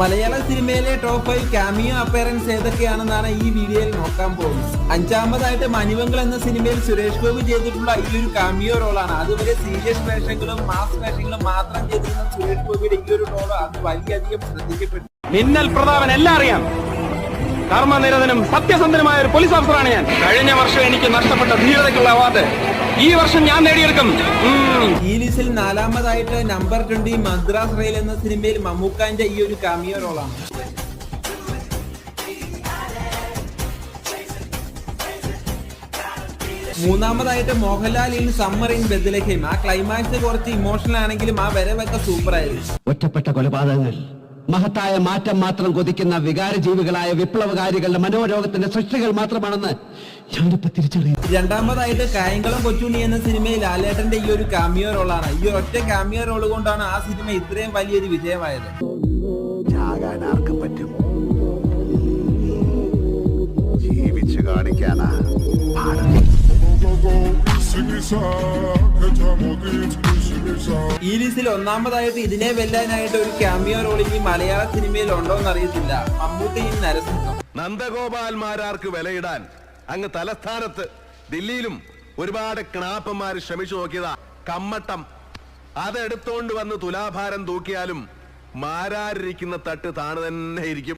മലയാള സിനിമയിലെ top five cameo appearance ഏതൊക്കെയാണെന്നാണ് ഈ വീഡിയോയിൽ നോക്കാൻ പോകുന്നത്. അഞ്ചാമതായിട്ട് മണിവങ്കൾ എന്ന സിനിമയിൽ സുരേഷ് ഗോപി ചെയ്തിട്ടുള്ള ഈ ഒരു കാമിയോ റോളാണ് അതുവരെ സീരിയസ് വേഷങ്ങളും മാസ് വേഷങ്ങളും മാത്രം ചെയ്തിരുന്ന സുരേഷ് ഗോപിയുടെ ഈ ഒരു റോൾ അത് വലിയധികം ശ്രദ്ധിക്കപ്പെട്ടു. മിന്നൽ പ്രതാപൻ എല്ലാം അറിയാം. കർമ്മനിരതനും സത്യസന്ധനുമായ ഒരു പോലീസ് ഓഫീസറാണ് ഞാൻ. കഴിഞ്ഞ വർഷം എനിക്ക് നഷ്ടപ്പെട്ട ധീരതയ്ക്കുള്ള അവാർഡ് ഈ വർഷം ഞാൻ നേടിയെടുക്കും. ഈ ലിസ്റ്റിൽ നാലാമതായിട്ട് നമ്പർ ട്വന്റി മദ്രാസ് റെയിൽ എന്ന സിനിമയിൽ മമ്മൂക്കാന്റെ ഈ ഒരു കാമിയോ റോളാണ് മൂന്നാമതായിട്ട് Mohanlal in summer in Bethlehem. ആ ക്ലൈമാക്സ് കുറച്ച് ഇമോഷണൽ ആണെങ്കിലും ആ വരവൊക്കെ സൂപ്പർ ആയിരുന്നു. ഒറ്റപ്പെട്ട കൊലപാതകങ്ങൾ മഹത്തായ മാറ്റം മാത്രം കൊതിക്കുന്ന വികാരജീവികളായ വിപ്ലവകാരികളുടെ മനോരോഗത്തിന്റെ സൃഷ്ടികൾ മാത്രമാണെന്ന് ഞാനിപ്പോ തിരിച്ചറിയുന്നു രണ്ടാമതായിട്ട് കായംകുളം കൊച്ചുണ്ണി എന്ന സിനിമയിൽ ലാലേട്ടന്റെ ഈ ഒരു കാമിയോ റോളാണ് ഈ ഒറ്റ കാമിയോ റോൾ കൊണ്ടാണ് ആ സിനിമ ഇത്രയും വലിയൊരു വിജയമായത് ചാകാൻ ആർക്ക് പറ്റും ജീവിച്ചു കാണിക്കാനാ പാട് ഈ ലിസ്റ്റിൽ ഒന്നാമതായിട്ട് ഇതിനെ വെല്ലാനായിട്ട് ഒരു ക്യാമിയോ റോൾ ഈ മലയാള സിനിമയിൽ ഉണ്ടോ എന്ന് അറിയത്തില്ല മമ്മൂട്ടിയും നരസിംഹം. നന്ദഗോപാൽമാരാർക്ക് വിലയിടാൻ അങ്ങ് തലസ്ഥാനത്ത് ദില്ലിയിലും ഒരുപാട് ക്ണാപ്പന്മാർ ശ്രമിച്ചു നോക്കിയതാ. കമ്മട്ടം. അതെടുത്തോണ്ട് വന്ന് തുലാഭാരം തൂക്കിയാലും മാരാരിരിക്കുന്ന തട്ട് താണു തന്നെ ഇരിക്കും.